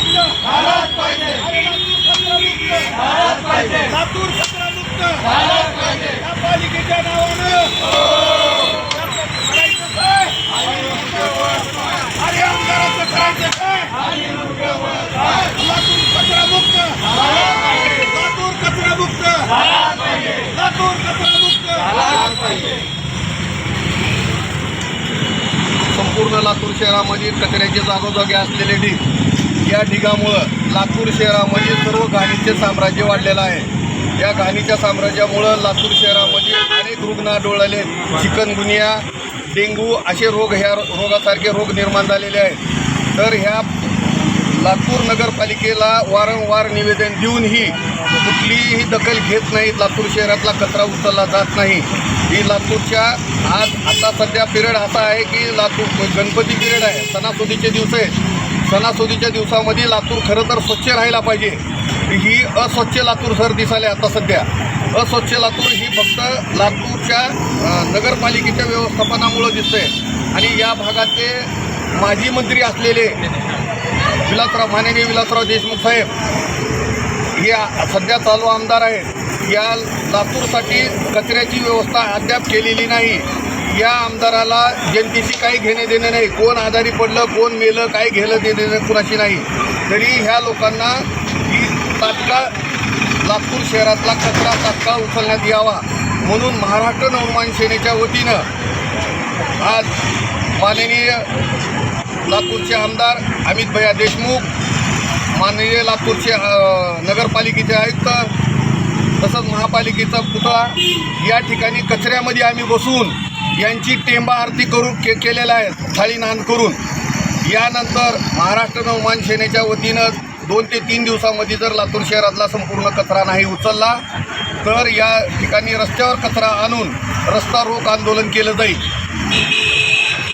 भारत पाहिजे. लातूर कचरा लातूर कचरा मुक्त. भारत पाहिजे. या पालिकेच्या नावानं करायचं काय अरे आमदाराचं करायचं काय लातूर कचरा मुक्त लातूर कचरा मुक्त लातूर कचरा मुक्त संपूर्ण लातूर शहरामध्ये कचऱ्याचे जागोजागी असलेले ढीग. या ढिगामुळं लातूर शहरामध्ये सर्व घाणीचे साम्राज्य वाढलेलं आहे. या घाणीच्या साम्राज्यामुळं लातूर शहरामध्ये अनेक रुग्ण आढळले. चिकनगुनिया डेंग्यू असे रोग ह्या रोगासारखे रोग निर्माण झालेले आहेत. तर ह्या लातूर नगरपालिकेला वारंवार निवेदन देऊनही कुठलीही दखल घेत नाहीत. लातूर शहरातला कचरा उचलला जात नाही. ही लातूरच्या आज आता सध्या पिरियड असा आहे की लातूर गणपती पिरियड आहे. सणासुदीचे दिवस आहेत. सणासुदीच्या दिवसामध्ये लातूर खरं तर स्वच्छ राहायला पाहिजे. ही अस्वच्छ लातूर सर दिसाले आता सध्या. अस्वच्छ लातूर ही फक्त लातूरच्या नगरपालिकेच्या व्यवस्थापनामुळं दिसतंय. आणि या भागाचे माजी मंत्री असलेले विलासराव माननीय विलासराव देशमुख साहेब हे सध्या चालू आमदार आहेत. या लातूरसाठी कचऱ्याची व्यवस्था अद्याप केलेली नाही. या आमदाराला जनतेशी काही घेणे देणे नाही. कोण आजारी पडलं कोण मेलं काही घेणं देणे देणं कुणाशी नाही. तरी ह्या लोकांना ही तात्काळ लातूर शहरातला कचरा तात्काळ उचलण्यात यावा. म्हणून महाराष्ट्र नवमान सेनेच्या वतीनं आज माननीय लातूरचे आमदार अमित भैया देशमुख माननीय लातूरचे नगरपालिकेचे आयुक्त तसंच महापालिकेचा पुतळा. या ठिकाणी कचऱ्यामध्ये आम्ही बसून यांची टेंबा आरती करून के केलेल्या आहे थाळी नांद करून. यानंतर महाराष्ट्र नवमान सेनेच्या वतीनं दोन ते तीन दिवसामध्ये जर लातूर शहरातला संपूर्ण कचरा नाही उचलला तर या ठिकाणी रस्त्यावर कचरा आणून रस्ता रोक आंदोलन केलं जाईल.